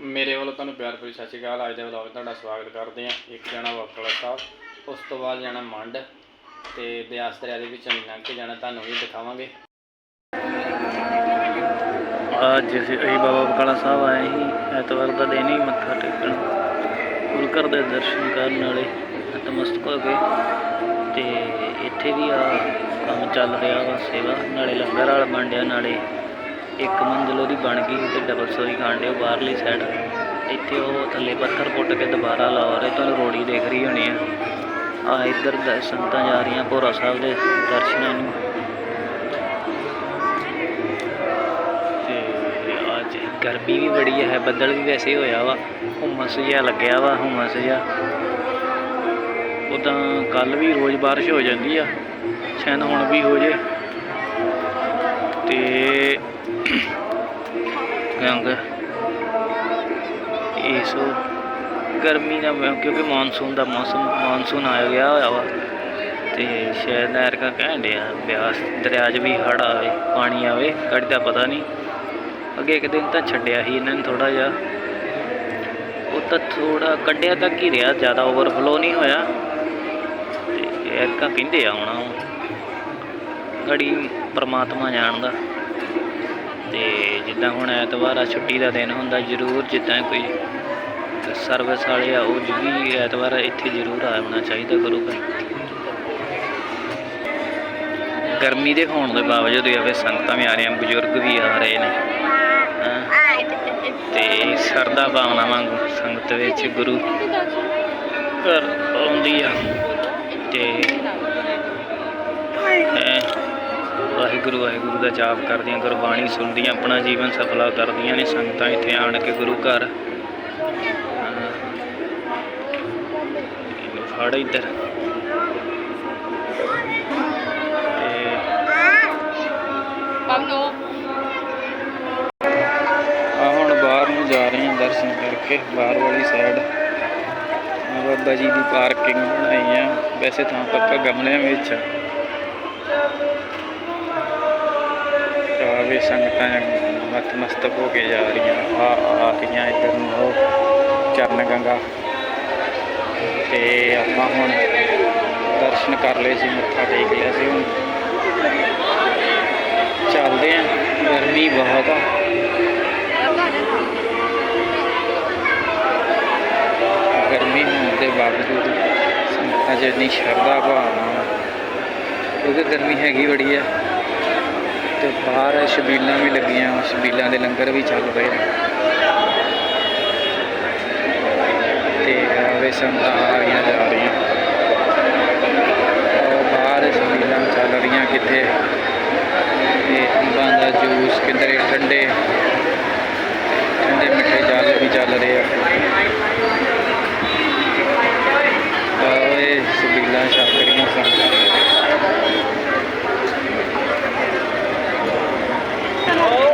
ਮੇਰੇ ਵੱਲੋਂ ਤੁਹਾਨੂੰ ਪਿਆਰ ਭਰੀ ਸਤਿ ਸ਼੍ਰੀ ਅਕਾਲ। ਅੱਜ ਦੇ ਵਲੌਗ ਤੁਹਾਡਾ ਸਵਾਗਤ ਕਰਦੇ ਹਾਂ। ਇੱਕ ਜਾਣਾ ਵਕਲਾ ਸਾਹਿਬ, ਉਸ ਤੋਂ ਬਾਅਦ ਜਾਣਾ ਮੰਡ ਤੇ ਬਿਆਸ ਦਰਿਆ ਦੇ ਵਿੱਚ ਲੰਘ ਕੇ ਜਾਣਾ, ਤੁਹਾਨੂੰ ਵੀ ਦਿਖਾਵਾਂਗੇ। ਅੱਜ ਅਸੀਂ ਅਸੀਂ ਬਾਬਾ ਬਕਾਲਾ ਸਾਹਿਬ ਆਏ ਸੀ। ਐਤਵਾਰ ਦਾ ਦਿਨ ਹੀ ਮੱਥਾ ਟੇਕਣ। ਗੁਰੂ ਘਰ ਦੇ ਦਰਸ਼ਨ ਕਰਨ ਵਾਲੇ ਨਤਮਸਤਕ ਹੋ ਗਏ। ਤੇ ਇੱਥੇ ਵੀ ਆ ਕੰਮ ਚੱਲ ਰਿਹਾ ਵਾ, ਸੇਵਾ। ਨਾਲੇ ਲੰਗਰ ਵਾਲਾ ਬਣਿਆ ਨਾਲੇ ਇੱਕ ਮੰਜ਼ਿਲ ਉਹਦੀ ਬਣ ਗਈ ਤੇ ਡਬਲ ਸਟੋਰੀ ਖਾਂਡੇ ਉਹ ਬਾਹਰਲੀ ਸਾਈਡ ਇੱਥੇ ਉਹ ਥੱਲੇ ਪੱਥਰ ਪੁੱਟ ਕੇ ਦੁਬਾਰਾ ਲਾ ਰਹੇ ਤੁਹਾਨੂੰ ਰੋੜੀ ਦੇਖ ਰਹੀ ਹੋਣੀ ਆ। ਆ ਇੱਧਰ ਦ- ਸੰਗਤਾਂ ਜਾ ਰਹੀਆਂ ਭੋਰਾ ਸਾਹਿਬ ਦੇ ਦਰਸ਼ਨਾਂ ਨੂੰ। ਤੇ ਅੱਜ ਗਰਮੀ ਵੀ ਬੜੀ ਹੈ ਬੱਦਲ ਵੀ ਵੈਸੇ ਹੋਇਆ ਵਾ। ਹੁਮਸ ਜਿਹਾ ਲੱਗਿਆ ਵਾ, ਹੁਮਸ ਜਿਹਾ। ਉਦਾਂ ਕੱਲ ਵੀ ਰੋਜ਼ ਬਾਰਿਸ਼ ਹੋ ਜਾਂਦੀ ਆ, ਸ਼ਾਇਦ ਹੁਣ ਵੀ ਹੋ ਜੇ। ਤੇ ਕਿਉਂਕਿ ਇਸ ਗਰਮੀ ਦਾ ਕਿਉਂਕਿ ਮੌਨਸੂਨ ਦਾ ਮੌਸਮ ਮੌਨਸੂਨ ਆ ਗਿਆ ਹੋਇਆ ਵਾ। ਤੇ ਸ਼ਾਇਦ ਨਹਿਰ ਕਾ ਕਹਿਣ ਡਿਆ, ਬਿਆਸ ਦਰਿਆ 'ਚ ਵੀ ਹੜ੍ਹ ਆਵੇ, ਪਾਣੀ ਆਵੇ ਕੜੀ ਪਤਾ ਨਹੀਂ। ਅੱਗੇ ਇੱਕ ਦਿਨ ਤਾਂ ਛੱਡਿਆ ਸੀ ਇਹਨਾਂ ਨੇ ਥੋੜਾ ਜਿਹਾ। ਉਹ ਤਾਂ ਥੋੜਾ ਕੱਢਿਆ ਤੱਕ ਹੀ ਰਿਹਾ, ਜ਼ਿਆਦਾ ਓਵਰਫਲੋ ਨਹੀਂ ਹੋਇਆ। ਤੇ ਐਰਕਾ ਕਹਿੰਦੇ ਆ ਹੁਣ ਗੜੀ ਪ੍ਰਮਾਤਮਾ ਜਾਣਦਾ। ਤੇ ਜਿੱਦਾਂ ਹੁਣ ਐਤਵਾਰ ਆ, ਛੁੱਟੀ ਦਾ ਦਿਨ ਹੁੰਦਾ, ਜ਼ਰੂਰ ਜਿੱਦਾਂ ਕੋਈ ਸਰਵਿਸ ਵਾਲੇ ਆ, ਉਹ ਵੀ ਐਤਵਾਰ ਇੱਥੇ ਜ਼ਰੂਰ ਆਉਣਾ ਚਾਹੀਦਾ ਗੁਰੂ ਘਰ ਗਰਮੀ ਦੇ ਹੋਣ ਦੇ ਬਾਵਜੂਦ ਵੀ ਆਵੇ ਸੰਗਤਾਂ ਵੀ ਆ ਰਹੀਆਂ, ਬਜ਼ੁਰਗ ਵੀ ਆ ਰਹੇ ਨੇ। ਹੈਂ। ਤੇ ਸਰਦਾ ਭਾਵਨਾ ਵਾਂਗੂ ਸੰਗਤ ਵਿੱਚ ਗੁਰੂ ਘਰ ਆਉਂਦੀ ਆ। ਤੇ ਵਾਹਿਗੁਰੂ ਵਾਹਿਗੁਰੂ ਦਾ ਜਾਪ ਕਰਦੀਆਂ ਗੁਰਬਾਣੀ ਸੁਣਦੀਆਂ ਆਪਣਾ ਜੀਵਨ ਸਫਲਾ ਕਰਦੀਆਂ ਨੇ ਸੰਗਤਾਂ ਇੱਥੇ ਆਣ ਕੇ ਗੁਰੂ ਘਰ। ਫੜ ਇੱਧਰ। ਆ ਹੁਣ ਬਾਹਰ ਨੂੰ ਜਾ ਰਹੇ ਹਾਂ ਦਰਸ਼ਨ ਕਰਕੇ ਬਾਹਰ ਵਾਲੀ ਸਾਈਡ ਬਾਬਾ ਜੀ ਦੀ ਪਾਰਕਿੰਗ ਬਣਾਈ ਆ। ਵੈਸੇ ਤਾਂ ਪੱਕਾ ਗਮਲਿਆਂ ਵਿੱਚ। ਆ ਆਵੇ ਸੰਗਤਾਂ ਨਤਮਸਤਕ ਹੋ ਕੇ ਜਾ ਰਹੀਆਂ। ਆ ਆ ਰਹੀਆਂ ਇੱਧਰ ਨੂੰ ਉਹ ਚਰਨ ਗੰਗਾ। ਤੇ ਆਪਾਂ ਹੁਣ ਦਰਸ਼ਨ ਕਰ ਲਏ ਸੀ, ਮੱਥਾ ਟੇਕ ਲਿਆ ਸੀ ਹੁਣ। ਚੱਲਦੇ ਆਂ, ਗਰਮੀ ਬਹੁਤ ਆ। ਗਰਮੀ ਹੋਣ ਦੇ ਬਾਵਜੂਦ ਸੰਗਤਾਂ 'ਚ ਇੰਨੀ ਸ਼ਰਧਾ ਭਾਵਨਾ ਕਿਉਂਕਿ ਗਰਮੀ ਹੈਗੀ ਬੜੀ ਆ। ਤੇ ਬਾਹਰ ਛਬੀਲਾਂ ਵੀ ਲੱਗੀਆਂ ਵਾ, ਛਬੀਲਾਂ ਦੇ ਲੰਗਰ ਵੀ ਚੱਲ ਪਏ ਆ ਤੇ ਆਵੇ ਸੰਗਤਾਂ ਆ ਰਹੀਆਂ ਜਾ ਰਹੀਆਂ। ਉਹ ਬਾਹਰ ਸ਼ਬੀਲਾਂ ਚੱਲ ਰਹੀਆਂ ਕਿੱਥੇ? ਤੇ ਅੰਬਾਂ ਦਾ ਜੂਸ ਕਿਧਰੇ ਠੰਡੇ? ਠੰਡੇ ਮਿੱਠੇ ਜਲ ਵੀ ਚੱਲ ਰਹੇ ਆ ਆਵੇ ਛਬੀਲਾਂ ਛਕ ਰਹੀਆਂ ਸੰਗਤਾਂ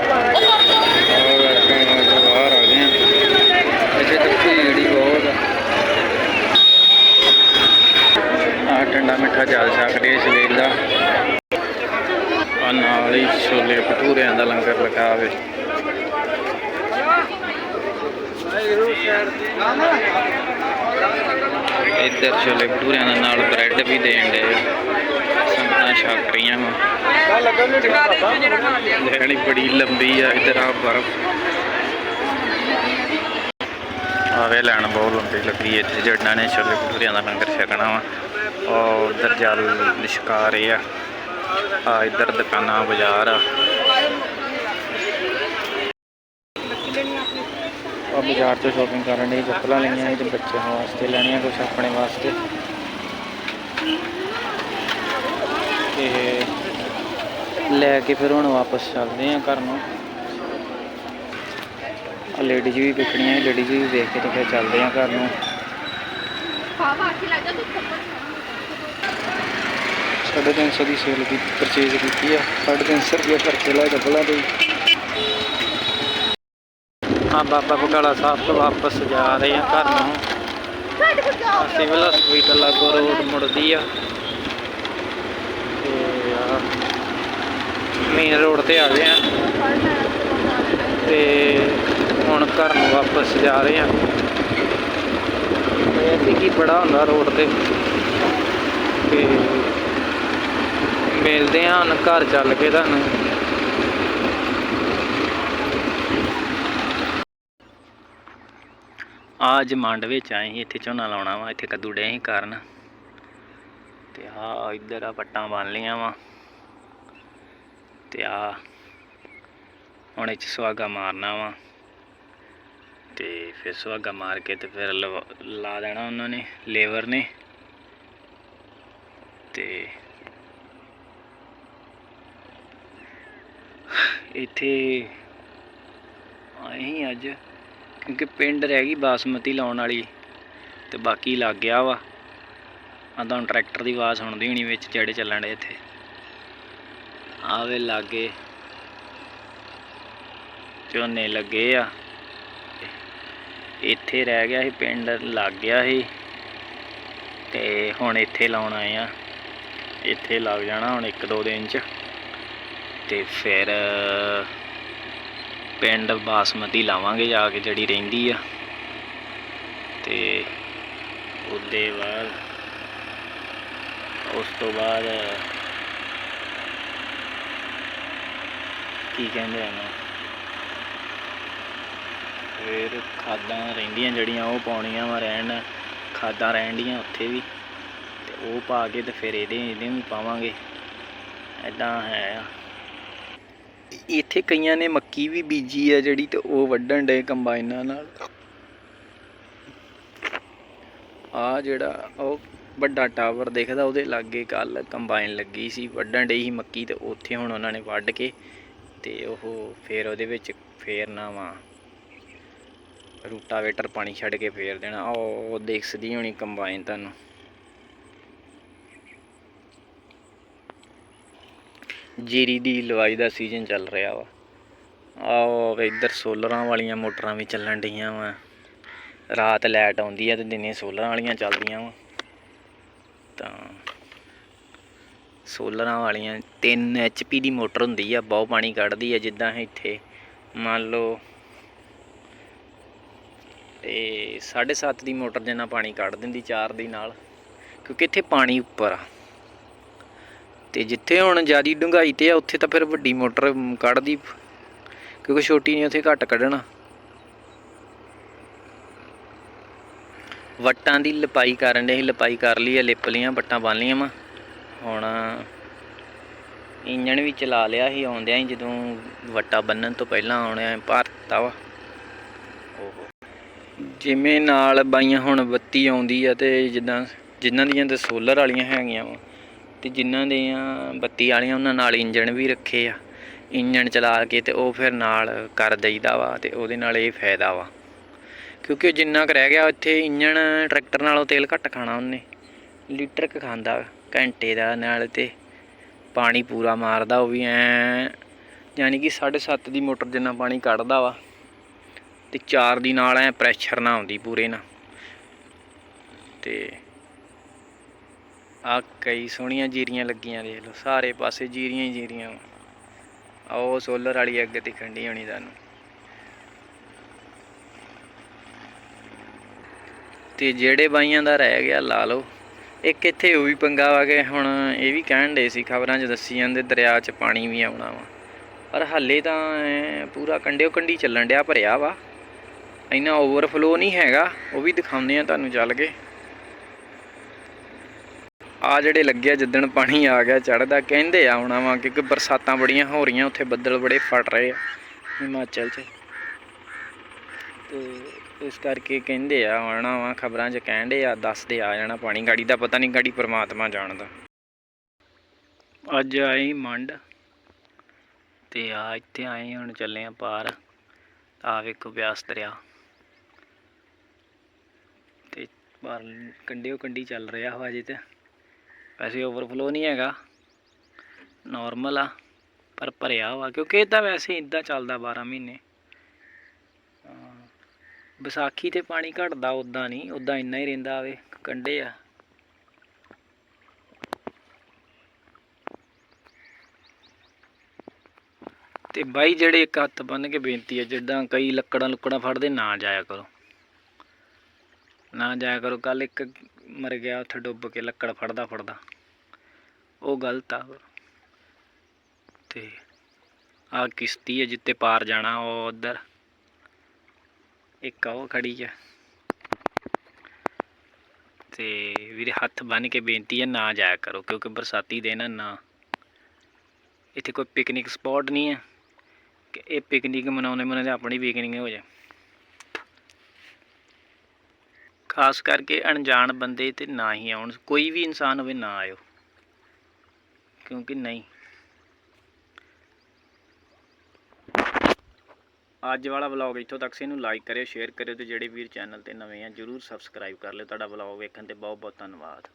ਔਰ ਅਸੀਂ ਅੱਜ ਬਾਹਰ ਆ ਗਏ ਹਾਂ ਇੱਥੇ ਤਾਂ ਭੀੜ ਹੀ ਬਹੁਤ ਆ ਆਹ ਠੰਡਾ ਮਿੱਠਾ ਜਲ ਸਕਦੇ ਇਸ ਵੇਲ ਦਾ ਆ ਨਾਲ ਹੀ ਛੋਲੇ ਭਟੂਰਿਆਂ ਦਾ ਲੰਗਰ ਲੱਗਾ ਹੋਵੇ ਇੱਧਰ ਛੋਲੇ ਭਟੂਰਿਆਂ ਦੇ ਨਾਲ ਬ੍ਰੈਡ ਵੀ ਦੇਣ ਦੇ ਸੰਗਤਾਂ ਛਕ ਰਹੀਆਂ ਵਾ। ਲੈਣੀ ਬੜੀ ਲੰਬੀ ਆ ਇੱਧਰ ਆ ਬਰਫ। ਆਵੇ ਲੈਣ ਬਹੁਤ ਲੰਬੀ ਲੱਗੀ ਹੈ ਇੱਥੇ ਜਿਹੜਾ ਨੇ ਛੋਲੇ ਭਟੂਰਿਆਂ ਦਾ ਲੰਗਰ ਛਕਣਾ ਵਾ। ਔਰ ਉਧਰ ਜਲ ਲਿਸ਼ਕਾ ਆ। ਆ ਇਧਰ ਦੁਕਾਨਾਂ ਬਾਜ਼ਾਰ ਆ। ਬਾਜ਼ਾਰ ਤੋਂ ਸ਼ਾਪਿੰਗ ਕਰਨ ਲਈ ਚੱਪਲਾਂ ਲਈਆਂ ਤੇ ਬੱਚਿਆਂ ਵਾਸਤੇ ਲੈਣੀਆਂ ਕੁਝ ਆਪਣੇ ਵਾਸਤੇ। ਤੇ ਲੈ ਕੇ ਫਿਰ ਹੁਣ ਵਾਪਸ ਚੱਲਦੇ ਆ ਘਰ ਨੂੰ। ਆ ਲੇਡੀਜ਼ ਵੀ ਵਿਕਣੀਆਂ ਲੇਡੀਜ਼ ਵੀ ਵੇਖ ਕੇ ਤੇ ਫਿਰ ਚੱਲਦੇ ਆ ਘਰ ਨੂੰ। ਸਾਢੇ ਤਿੰਨ ਸੌ ਦੀ ਸੇਲ ਦੀ ਪਰਚੇਜ਼ ਕੀਤੀ ਆ। ਸਾਢੇ ਤਿੰਨ ਸੌ ਰੁਪਏ ਖਰਚੇ ਲਾਏ ਚੱਪਲਾਂ ਦੇ ਹਾਂ, ਬਾਬਾ ਬਕਾਲਾ ਸਾਹਿਬ ਤੋਂ ਵਾਪਸ ਜਾ ਰਹੇ ਆ ਘਰ ਨੂੰ। ਸਿਵਲ ਹਸਪੀਟਲ ਲਾਗੋ ਰੋਡ ਮੁੜਦੀ ਆ। ਤੇ ਆ ਮੇਨ ਰੋਡ ਤੇ ਆ ਗਏ ਆ ਤੇ ਹੁਣ ਘਰ ਨੂੰ ਵਾਪਸ ਜਾ ਰਹੇ ਹਾਂ। ਵੈਸੇ ਕੀ ਬੜਾ ਹੁੰਦਾ ਰੋਡ ਤੇ। ਤੇ ਮਿਲਦੇ ਹਾਂ ਹੁਣ ਘਰ ਚੱਲ ਕੇ ਤੁਹਾਨੂੰ। ਅੱਜ ਮੰਡ ਵਿੱਚ ਆਏ ਸੀ, ਇੱਥੇ ਝੋਨਾ ਲਾਉਣਾ ਵਾ, ਇੱਥੇ ਕੱਦੂ ਡੇ ਸੀ ਕਰਨ। ਤੇ ਆ ਇੱਧਰ ਆ ਪੱਟਾਂ ਬੰਨ ਲੀਆਂ ਵਾ। ਤੇ ਆ ਹੁਣ ਇਹ 'ਚ ਸੁਹਾਗਾ ਮਾਰਨਾ ਵਾ। ਤੇ ਫਿਰ ਸੁਹਾਗਾ ਮਾਰ ਕੇ ਤੇ ਫਿਰ ਲਵਾ- ਲਾ ਦੇਣਾ ਉਹਨਾਂ ਨੇ, ਲੇਬਰ ਨੇ। ਤੇ ਇੱਥੇ ਆਏ ਹੀ ਅੱਜ। ਕਿਉਂਕਿ ਪਿੰਡ ਰਹਿ ਗਈ ਬਾਸਮਤੀ ਲਾਉਣ ਵਾਲੀ ਤੇ ਬਾਕੀ ਲੱਗ ਗਿਆ ਵਾ। ਆ ਤੁਹਾਨੂੰ ਟਰੈਕਟਰ ਦੀ ਆਵਾਜ਼ ਸੁਣਦੀ ਹੋਣੀ ਵਿੱਚ ਜਿਹੜੇ ਚੱਲਣ ਦੇ ਇੱਥੇ। ਆਵੇ ਲਾਗੇ ਝੋਨੇ ਲੱਗੇ ਆ। ਇੱਥੇ ਰਹਿ ਗਿਆ ਸੀ, ਪਿੰਡ ਲੱਗ ਗਿਆ ਸੀ ਤੇ ਹੁਣ ਇੱਥੇ ਲਾਉਣ ਆਏ ਆ। ਇੱਥੇ ਲੱਗ ਜਾਣਾ ਹੁਣ ਇੱਕ ਦੋ ਦਿਨ ਚ ਤੇ ਫਿਰ ਪਿੰਡ ਬਾਸਮਤੀ ਲਾਵਾਂਗੇ ਜਾ ਕੇ ਜਿਹੜੀ ਰਹਿੰਦੀ ਆ। ਤੇ ਉਹਦੇ ਬਾਅਦ, ਉਸ ਤੋਂ ਬਾਅਦ ਕੀ ਕਹਿੰਦੇ ਆ ਨਾ, ਫਿਰ ਖਾਦਾਂ ਰਹਿੰਦੀਆਂ ਜਿਹੜੀਆਂ ਉਹ ਪਾਉਣੀਆਂ ਵਾ ਰਹਿਣ, ਖਾਦਾਂ ਰਹਿਣਡੀਆਂ ਉੱਥੇ ਵੀ। ਤੇ ਉਹ ਪਾ ਕੇ ਤੇ ਫਿਰ ਇਹਦੇ ਇਹਦੇ ਵੀ ਪਾਵਾਂਗੇ। ਐਦਾਂ ਹੈ। ਆ ਇੱਥੇ ਕਈਆਂ ਨੇ ਮੱਕੀ ਵੀ ਬੀਜੀ ਆ ਜਿਹੜੀ ਤੇ ਉਹ ਵੱਢਣ ਡੇ ਕੰਬਾਈਨਾਂ ਨਾਲ। ਆ ਜਿਹੜਾ ਉਹ ਵੱਡਾ ਟਾਵਰ ਦਿਖਦਾ, ਉਹਦੇ ਲਾਗੇ ਕੱਲ ਕੰਬਾਈਨ ਲੱਗੀ ਸੀ, ਵੱਢਣ ਡਈ ਸੀ ਮੱਕੀ ਤੇ ਉੱਥੇ ਹੁਣ ਉਹਨਾਂ ਨੇ ਵੱਢ ਕੇ ਤੇ ਉਹ ਫੇਰ ਉਹਦੇ ਵਿੱਚ ਫੇਰਨਾ ਵਾ ਰੂਟਾਵੇਟਰ ਪਾਣੀ ਛੱਡ ਕੇ ਫੇਰ ਦੇਣਾ। ਉਹ ਦੇਖਸਦੀ ਹੋਣੀ ਕੰਬਾਈਨ ਤੁਹਾਨੂੰ। ਜੀਰੀ ਦੀ ਲਵਾਈ ਦਾ ਸੀਜ਼ਨ ਚੱਲ ਰਿਹਾ ਵਾ। ਆਹ ਇੱਧਰ ਸੋਲਰਾਂ ਵਾਲੀਆਂ ਮੋਟਰਾਂ ਵੀ ਚੱਲਣ ਡੀਆਂ ਵਾ। ਰਾਤ ਲਾਈਟ ਆਉਂਦੀ ਆ ਤੇ ਦਿਨੇ ਸੋਲਰਾਂ ਵਾਲੀਆਂ ਚੱਲਦੀਆਂ ਵਾ। ਤਾਂ ਸੋਲਰਾਂ ਵਾਲੀਆਂ 3 HP ਦੀ ਮੋਟਰ ਹੁੰਦੀ ਆ, ਬਹੁਤ ਪਾਣੀ ਕੱਢਦੀ ਆ ਜਿੱਦਾਂ ਇੱਥੇ, ਮੰਨ ਲਓ ਤੇ 7.5 ਦੀ ਮੋਟਰ ਜਿੰਨਾ ਪਾਣੀ ਕੱਢ ਦਿੰਦੀ 4 ਦੀ ਨਾਲ, ਕਿਉਂਕਿ ਇੱਥੇ ਪਾਣੀ ਉੱਪਰ ਆ। ਤੇ ਜਿੱਥੇ ਹੁਣ ਜਿਆਦੀ ਡੂੰਘਾਈ ਤੇ ਆ, ਉੱਥੇ ਤਾਂ ਫਿਰ ਵੱਡੀ ਮੋਟਰ ਕੱਢਦੀ, ਕਿਉਂਕਿ ਛੋਟੀ ਨੇ ਉੱਥੇ ਘੱਟ ਕੱਢਣਾ। ਵੱਟਾਂ ਦੀ ਲਪਾਈ ਕਰਨ ਦੇ ਸੀ, ਲਪਾਈ ਕਰ ਲਈ ਆ, ਲਿਪ ਲੀਆਂ, ਵੱਟਾਂ ਬੰਨ ਲੀਆਂ ਵਾ। ਹੁਣ ਇੰਜਣ ਵੀ ਚਲਾ ਲਿਆ ਸੀ, ਆਉਂਦਿਆਂ ਹੀ ਜਦੋਂ ਵੱਟਾ ਬੰਨਣ ਤੋਂ ਪਹਿਲਾਂ ਆਉਣਿਆ ਭਰਤਾ ਵਾ। ਓਹੋ ਜਿਵੇਂ ਨਾਲ ਬਾਈਆਂ ਹੁਣ ਬੱਤੀ ਆਉਂਦੀ ਆ ਤੇ ਜਿੱਦਾਂ, ਜਿਨ੍ਹਾਂ ਦੀਆਂ ਤੇ ਸੋਲਰ ਵਾਲੀਆਂ ਹੈਗੀਆਂ ਵਾ। ਤੇ ਜਿਨ੍ਹਾਂ ਦੀਆਂ ਬੱਤੀ ਵਾਲੀਆਂ ਉਹਨਾਂ ਨਾਲ ਇੰਜਣ ਵੀ ਰੱਖੇ ਆ। ਇੰਜਣ ਚਲਾ ਕੇ ਤੇ ਉਹ ਫਿਰ ਨਾਲ ਕਰ ਦਈਦਾ ਵਾ ਤੇ ਉਹਦੇ ਨਾਲ ਇਹ ਫਾਇਦਾ ਵਾ। ਕਿਉਂਕਿ ਜਿੰਨਾ ਕੁ ਰਹਿ ਗਿਆ, ਉੱਥੇ ਇੰਜਣ ਟਰੈਕਟਰ ਨਾਲੋਂ ਤੇਲ ਘੱਟ ਖਾਣਾ ਉਹਨੇ। ਲੀਟਰ ਕ ਖਾਂਦਾ ਘੰਟੇ ਦਾ ਨਾਲ ਤੇ ਪਾਣੀ ਪੂਰਾ ਮਾਰਦਾ, ਉਹ ਵੀ ਐ ਯਾਨੀ ਕਿ 7.5 ਦੀ ਮੋਟਰ ਜਿੰਨਾ ਪਾਣੀ ਕੱਢਦਾ ਵਾ ਤੇ 4 ਦੀ ਨਾਲ ਐ ਪ੍ਰੈਸ਼ਰ ਨਾ ਆਉਂਦੀ ਪੂਰੇ ਨਾ ਤੇ ਆ ਕਈ ਸੋਹਣੀਆਂ ਜੀਰੀਆਂ ਲੱਗੀਆਂ, ਦੇਖ ਲਓ, ਸਾਰੇ ਪਾਸੇ ਜੀਰੀਆਂ ਹੀ ਜੀਰੀਆਂ ਵਾਂ। ਆਹ ਉਹ ਸੋਲਰ ਵਾਲੀ ਅੱਗ ਤੇ ਖੰਡੀ ਹੋਣੀ ਤੁਹਾਨੂੰ। ਤੇ ਜਿਹੜੇ ਬਾਈਆਂ ਦਾ ਰਹਿ ਗਿਆ, ਲਾ ਲਓ। ਇੱਕ ਇੱਥੇ ਉਹ ਵੀ ਪੰਗਾ ਵਾ ਕਿ ਹੁਣ ਇਹ ਵੀ ਕਹਿਣ ਦੇ ਸੀ, ਖਬਰਾਂ 'ਚ ਦੱਸੀ ਜਾਂਦੇ, ਦਰਿਆ 'ਚ ਪਾਣੀ ਵੀ ਆਉਣਾ ਵਾ। ਪਰ ਹਾਲੇ ਤਾਂ ਪੂਰਾ ਕੰਡਿਓ ਕੰਡੀ ਚੱਲਣ ਡਿਆ, ਭਰਿਆ ਵਾ। ਇੰਨਾ ਓਵਰਫਲੋ ਨਹੀਂ ਹੈਗਾ, ਉਹ ਵੀ ਦਿਖਾਉਂਦੇ ਆ ਤੁਹਾਨੂੰ ਚੱਲ ਕੇ। ਆ ਜਿਹੜੇ ਲੱਗੇ ਆ, ਜਿੱਦਣ ਪਾਣੀ ਆ ਗਿਆ ਚੜਦਾ ਕਹਿੰਦੇ ਆ ਆਉਣਾ ਵਾ ਕਿਉਂਕਿ ਬਰਸਾਤਾਂ ਬੜੀਆਂ ਹੋ ਰਹੀਆਂ, ਉੱਥੇ ਬੱਦਲ ਬੜੇ ਫਟ ਰਹੇ ਆ, ਹਿਮਾਚਲ 'ਚ। ਤੇ ਇਸ ਕਰਕੇ ਕਹਿੰਦੇ ਆ ਆਉਣਾ ਵਾ ਖਬਰਾਂ 'ਚ ਕਹਿੰਦੇ ਆ, ਦੱਸਦੇ ਆ ਜਾਣਾ ਪਾਣੀ, ਗਾੜੀ ਦਾ ਪਤਾ ਨਹੀਂ ਗਾੜੀ ਪ੍ਰਮਾਤਮਾ ਜਾਣਦਾ। ਅੱਜ ਆਏ ਮੰਡ, ਤੇ ਆ ਇੱਥੇ ਆਏ ਹੁਣ ਚੱਲੇ ਆ ਪਾਰ। ਆ ਵੇਖੋ ਬਿਆਸ ਦਰਿਆ। ਤੇ ਪਾਰ ਕੰਡਿਓ ਕੰਡੀ ਚੱਲ ਰਿਹਾ ਵਾ ਅਜੇ ਤੇ। ਵੈਸੇ ਓਵਰਫਲੋ ਨਹੀਂ ਹੈਗਾ। ਨਾਰਮਲ ਆ, ਪਰ ਭਰਿਆ ਵਾ, ਕਿਉਂਕਿ ਇਹ ਤਾਂ ਵੈਸੇ ਇਦਾਂ ਚੱਲਦਾ 12 ਮਹੀਨੇ। ਵਿਸਾਖੀ ਤੇ ਪਾਣੀ ਘਟਦਾ ਉਦਾਂ ਨਹੀਂ ਉਦਾਂ ਇੰਨਾ ਹੀ ਰਹਿੰਦਾ ਆਵੇ ਕੰਡੇ ਆ। ਤੇ ਬਾਈ ਜਿਹੜੇ ਇੱਕ ਹੱਥ ਬੰਨ ਕੇ ਬੇਨਤੀ ਹੈ ਜਿੱਦਾਂ ਕਈ ਲੱਕੜਾਂ ਲੁੱਕੜਾਂ ਫੜਦੇ, ਨਾ ਜਾਇਆ ਕਰੋ। ਨਾ ਜਾਇਆ ਕਰੋ ਕੱਲ ਇੱਕ ਮਰ ਗਿਆ, ਉੱਥੇ ਡੁੱਬ ਕੇ ਲੱਕੜ ਫੜਦਾ ਫੜਦਾ ਉਹ ਗਲਤ ਆ ਤੇ ਆ ਕਿਸ਼ਤੀ ਹੈ ਜਿੱਤੇ ਪਾਰ ਜਾਣਾ ਉਹ ਉਧਰ। ਇੱਕ ਉਹ ਖੜੀ ਹੈ ਤੇ ਵੀਰੇ ਹੱਥ ਬੰਨ ਕੇ ਬੇਨਤੀ ਹੈ ਨਾ ਜਾਇਆ ਕਰੋ, ਕਿਉਂਕਿ ਬਰਸਾਤੀ ਦਿਨ ਹੈ ਨਾ। ਇੱਥੇ ਕੋਈ ਪਿਕਨਿਕ ਸਪੌਟ ਨਹੀਂ ਹੈ। ਕਿ ਇਹ ਪਿਕਨਿਕ ਮਨਾਉਣੇ ਮਨਾਉਂਦੇ ਆਪਣੀ ਪਿਕਨਿਕ ਹੋ ਜਾਏ। ਖਾਸ ਕਰਕੇ ਅਣਜਾਣ ਬੰਦੇ ਤੇ ਨਾ ਹੀ ਆਉਣ। ਕੋਈ ਵੀ ਇਨਸਾਨ ਹੋਵੇ ਨਾ ਆਇਓ। ਕਿਉਂਕਿ ਨਹੀਂ। ਅੱਜ ਵਾਲਾ ਵਲੌਗ ਇੱਥੋਂ ਤੱਕ ਸੀ, ਇਹਨੂੰ ਲਾਈਕ ਕਰਿਓ ਸ਼ੇਅਰ ਕਰਿਓ ਤੇ ਜਿਹੜੇ ਵੀਰ ਚੈਨਲ ਤੇ ਨਵੇਂ ਆ, ਜਰੂਰ ਸਬਸਕ੍ਰਾਈਬ ਕਰ ਲਿਓ। ਤੁਹਾਡਾ ਵਲੌਗ ਵੇਖਣ ਤੇ ਬਹੁਤ ਬਹੁਤ ਧੰਨਵਾਦ।